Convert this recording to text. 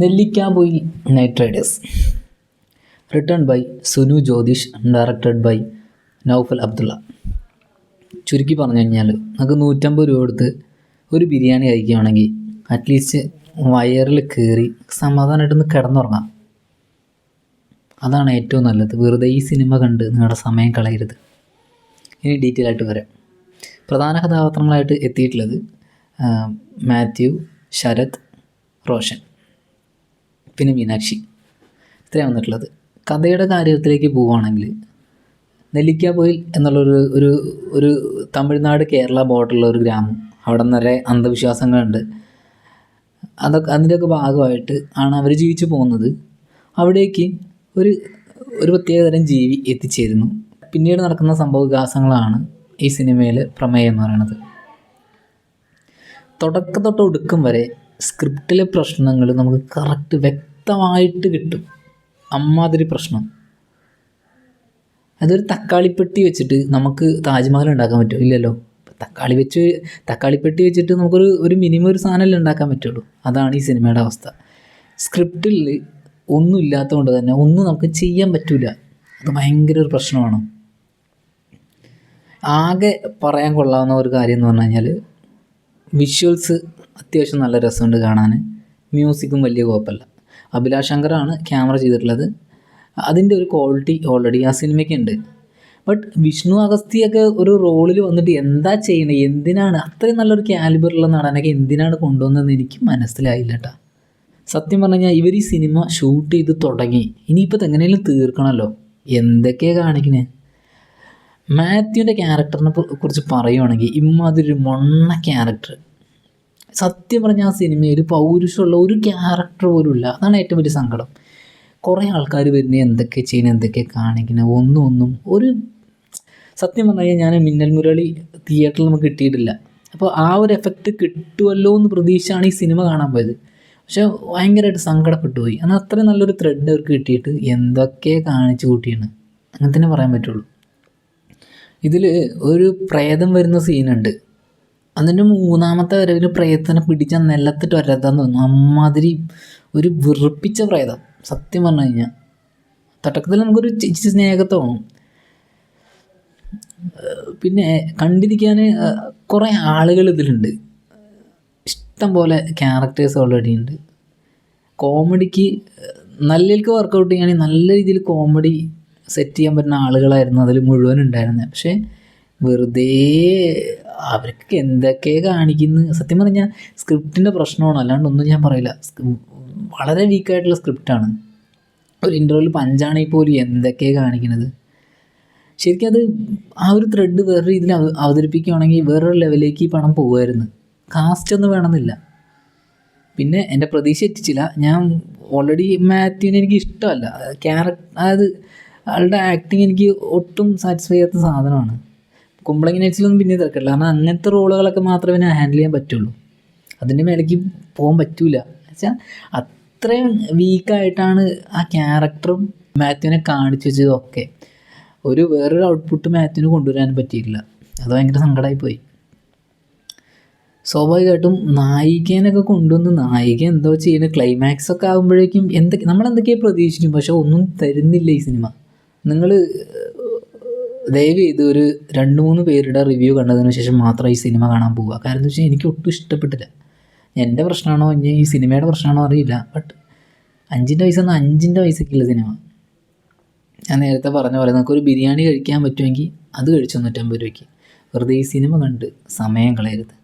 Nellikkampoyil Night Riders written by Sunu Jyothish directed by Naufal Abdulla. ചുരുക്കി പറഞ്ഞു കഴിഞ്ഞാൽ നമുക്ക് നൂറ്റമ്പത് രൂപ കൊടുത്ത് ഒരു ബിരിയാണി കഴിക്കുകയാണെങ്കിൽ അറ്റ്ലീസ്റ്റ് വയറിൽ കയറി സമാധാനമായിട്ടൊന്ന് കിടന്നുറങ്ങാം. അതാണ് ഏറ്റവും നല്ലത്. വെറുതെ ഈ സിനിമ കണ്ട് നിങ്ങളുടെ സമയം കളയരുത്. ഇനി ഡീറ്റെയിൽ ആയിട്ട് വരാം. പ്രധാന കഥാപാത്രങ്ങളായിട്ട് എത്തിയിട്ടുള്ളത് മാത്യു ശരത് റോഷൻ. പിന്നെ മീനാക്ഷി. ഇത്രയാണ് വന്നിട്ടുള്ളത്. കഥയുടെ കാര്യത്തിലേക്ക് പോവുകയാണെങ്കിൽ നെല്ലിക്കാപ്പൊയിൽ എന്നുള്ളൊരു ഒരു ഒരു തമിഴ്നാട് കേരള ബോർഡറുള്ള ഒരു ഗ്രാമം. അവിടെ നിറയെ അന്ധവിശ്വാസങ്ങളുണ്ട്. അതൊക്കെ അതിന്റെയൊക്കെ ഭാഗമായിട്ട് ആണ് അവർ ജീവിച്ചു പോകുന്നത്. അവിടേക്ക് ഒരു ഒരു പ്രത്യേകതരം ജീവി എത്തിച്ചേരുന്നു. പിന്നീട് നടക്കുന്ന സംഭവ വികാസങ്ങളാണ് ഈ സിനിമയിൽ പ്രമേയം എന്ന് പറയുന്നത്. തുടക്കം തൊട്ട് ഒടുക്കം വരെ സ്ക്രിപ്റ്റിലെ പ്രശ്നങ്ങൾ നമുക്ക് കറക്റ്റ് വ്യക്തമായിട്ട് കിട്ടും. അമ്മാതിരി പ്രശ്നം. അതൊരു തക്കാളിപ്പെട്ടി വെച്ചിട്ട് നമുക്ക് താജ്മഹൽ ഉണ്ടാക്കാൻ പറ്റും ഇല്ലല്ലോ. തക്കാളി വെച്ച് തക്കാളിപ്പെട്ടി വെച്ചിട്ട് നമുക്കൊരു ഒരു മിനിമം ഒരു സാധനമല്ലേ ഉണ്ടാക്കാൻ പറ്റുള്ളൂ. അതാണ് ഈ സിനിമയുടെ അവസ്ഥ. സ്ക്രിപ്റ്റിൽ ഒന്നും ഇല്ലാത്തതുകൊണ്ട് തന്നെ ഒന്നും നമുക്ക് ചെയ്യാൻ പറ്റില്ല അത് ഭയങ്കര ഒരു പ്രശ്നമാണ്. ആകെ പറയാൻ കൊള്ളാവുന്ന ഒരു കാര്യം എന്ന് പറഞ്ഞു കഴിഞ്ഞാൽ വിഷ്വൽസ് അത്യാവശ്യം നല്ല രസമുണ്ട് കാണാൻ. മ്യൂസിക്കും വലിയ കുഴപ്പമില്ല. അഭിലാഷ് ശങ്കറാണ് ക്യാമറ ചെയ്തിട്ടുള്ളത്. അതിന്റെ ഒരു ക്വാളിറ്റി ഓൾറെഡി ആ സിനിമയ്ക്ക് ഉണ്ട്. ബട്ട് വിഷ്ണു അഗസ്തിയൊക്കെ ഒരു റോളിൽ വന്നിട്ട് എന്താ ചെയ്യണേ? എന്തിനാണ്? അത്രയും നല്ലൊരു കാലിബറുള്ള നടനൊക്കെ എന്തിനാണ് കൊണ്ടുവന്നതെന്ന് എനിക്ക് മനസ്സിലായില്ല കേട്ടോ സത്യം പറഞ്ഞു കഴിഞ്ഞാൽ ഇവർ ഈ സിനിമ ഷൂട്ട് ചെയ്ത് തുടങ്ങി. ഇനിയിപ്പോൾ ഇത് എങ്ങനെയെങ്കിലും തീർക്കണമല്ലോ? എന്തൊക്കെയാണ് കാണിക്കണേ? മാത്യുവിന്റെ ക്യാരക്ടറിനെ കുറിച്ച് പറയുവാണെങ്കിൽ ഇമ്മാതിരി മൊണ്ണ ക്യാരക്ടർ സത്യം പറഞ്ഞാൽ ആ സിനിമയിൽ പൗരുഷമുള്ള ഒരു ക്യാരക്ടർ പോലും ഇല്ല. അതാണ് ഏറ്റവും വലിയ സങ്കടം. കുറേ ആൾക്കാർ വരുന്ന എന്തൊക്കെ ചെയ്യുന്നത് എന്തൊക്കെ കാണിക്കുന്നത് ഒന്നും ഒന്നും ഒരു സത്യം പറഞ്ഞു ഞാൻ മിന്നൽ മുരളി തിയേറ്ററിൽ നമുക്ക് കിട്ടിയിട്ടില്ല. അപ്പോൾ ആ ഒരു എഫക്റ്റ് കിട്ടുമല്ലോ എന്ന് പ്രതീക്ഷയാണ് ഈ സിനിമ കാണാൻ പോയത്. പക്ഷേ ഭയങ്കരമായിട്ട് സങ്കടപ്പെട്ടു പോയി. എന്നാൽ അത്രയും നല്ലൊരു ത്രെഡ് അവർക്ക് കിട്ടിയിട്ട് എന്തൊക്കെ കാണിച്ചു കൂട്ടിയാണ് അങ്ങനെ തന്നെ പറയാൻ പറ്റുള്ളൂ. ഇതിൽ ഒരു പ്രേതം വരുന്ന സീനുണ്ട് അതിന്റെ മൂന്നാമത്തെ വരവിൽ പ്രേതത്തിനെ പിടിച്ച നിലത്തിട്ട് വരരുതെന്ന് തോന്നുന്നു. അമ്മാതിരി ഒരു വെറുപ്പിച്ച പ്രേതം സത്യം പറഞ്ഞു കഴിഞ്ഞാൽ തുടക്കത്തിൽ നമുക്കൊരു സ്നേഹത്തെ തോന്നും. പിന്നെ കണ്ടിരിക്കാൻ കുറേ ആളുകൾ ഇതിലുണ്ട്. ഇഷ്ടം പോലെ ക്യാരക്ടേഴ്സ് ഓൾറെഡി ഉണ്ട്. കോമഡിക്ക് നല്ലതിലേക്ക് വർക്കൗട്ട് ചെയ്യുകയാണെങ്കിൽ നല്ല രീതിയിൽ കോമഡി സെറ്റ് ചെയ്യാൻ പറ്റുന്ന ആളുകളായിരുന്നു അതിൽ മുഴുവൻ ഉണ്ടായിരുന്നത് പക്ഷേ വെറുതെ അവർക്ക് എന്തൊക്കെ കാണിക്കുന്നു. സത്യം പറഞ്ഞാൽ സ്ക്രിപ്റ്റിന്റെ പ്രശ്നമാണ്. അല്ലാണ്ട് ഒന്നും ഞാൻ പറയില്ല. വളരെ വീക്കായിട്ടുള്ള സ്ക്രിപ്റ്റാണ്. ഒരു ഇന്റർവ്യൂവിൽ പഞ്ചാണെങ്കിൽ പോലും എന്തൊക്കെ കാണിക്കുന്നത്. ശരിക്കും അത് ആ ഒരു ത്രെഡ് വേറെ രീതിയിൽ അവ- അവതരിപ്പിക്കുകയാണെങ്കിൽ വേറൊരു ലെവലിലേക്ക് ഈ പണം പോകുമായിരുന്നു. കാസ്റ്റ് ഒന്നും വേണമെന്നില്ല. പിന്നെ എന്റെ പ്രതീക്ഷ എത്തിച്ചില്ല. ഞാൻ ഓൾറെഡി മാത്യുവിനെ എനിക്ക് ഇഷ്ടമല്ല. ക്യാരക്ടർ അതായത് ആളുടെ ആക്ടിങ് എനിക്ക് ഒട്ടും സാറ്റിസ്ഫൈ ചെയ്യാത്ത സാധനമാണ്. കുമ്പളങ്ങി നൈറ്റ്സിലൊന്നും പിന്നെ തിരക്കില്ല. കാരണം അങ്ങനത്തെ റോളുകളൊക്കെ മാത്രമേ ഞാൻ ഹാൻഡിൽ ചെയ്യാൻ പറ്റുള്ളൂ. അതിന്റെ മേലേക്ക് പോകാൻ പറ്റൂല. വെച്ചാൽ അത്രയും വീക്കായിട്ടാണ് ആ ക്യാരക്ടറും മാത്യുവിനെ കാണിച്ചു വെച്ചതൊക്കെ. ഒരു വേറൊരു ഔട്ട്പുട്ട് മാത്യുവിന് കൊണ്ടുവരാൻ പറ്റിയിട്ടില്ല. അത് ഭയങ്കര സങ്കടമായി പോയി സ്വാഭാവികമായിട്ടും നായികേനൊക്കെ കൊണ്ടുവന്ന് നായിക എന്തോ ചെയ്യുന്ന. ക്ലൈമാക്സ് ഒക്കെ ആകുമ്പോഴേക്കും എന്തൊക്കെ നമ്മളെന്തൊക്കെയാണ് പ്രതീക്ഷിക്കും. പക്ഷെ ഒന്നും തരുന്നില്ല ഈ സിനിമ നിങ്ങൾ ദയവ് ചെയ്ത് ഒരു രണ്ട് മൂന്ന് പേരുടെ റിവ്യൂ കണ്ടതിന് ശേഷം മാത്രം ഈ സിനിമ കാണാൻ പോവുക. കാരണം എന്താ വെച്ചാൽ എനിക്ക് ഒട്ടും ഇഷ്ടപ്പെട്ടില്ല. എന്റെ പ്രശ്നമാണോ ഇനി ഈ സിനിമയുടെ പ്രശ്നമാണോ അറിയില്ല. ബട്ട് അഞ്ചിന്റെ എന്നാൽ അഞ്ചിന്റെ വയസ്സൊക്കെയുള്ള സിനിമ ഞാൻ നേരത്തെ പറഞ്ഞ പോലെ നമുക്കൊരു ബിരിയാണി കഴിക്കാൻ പറ്റുമെങ്കിൽ അത് കഴിച്ചു നൂറ്റമ്പത് രൂപയ്ക്ക്. വെറുതെ ഈ സിനിമ കണ്ട് സമയം കളയരുത്.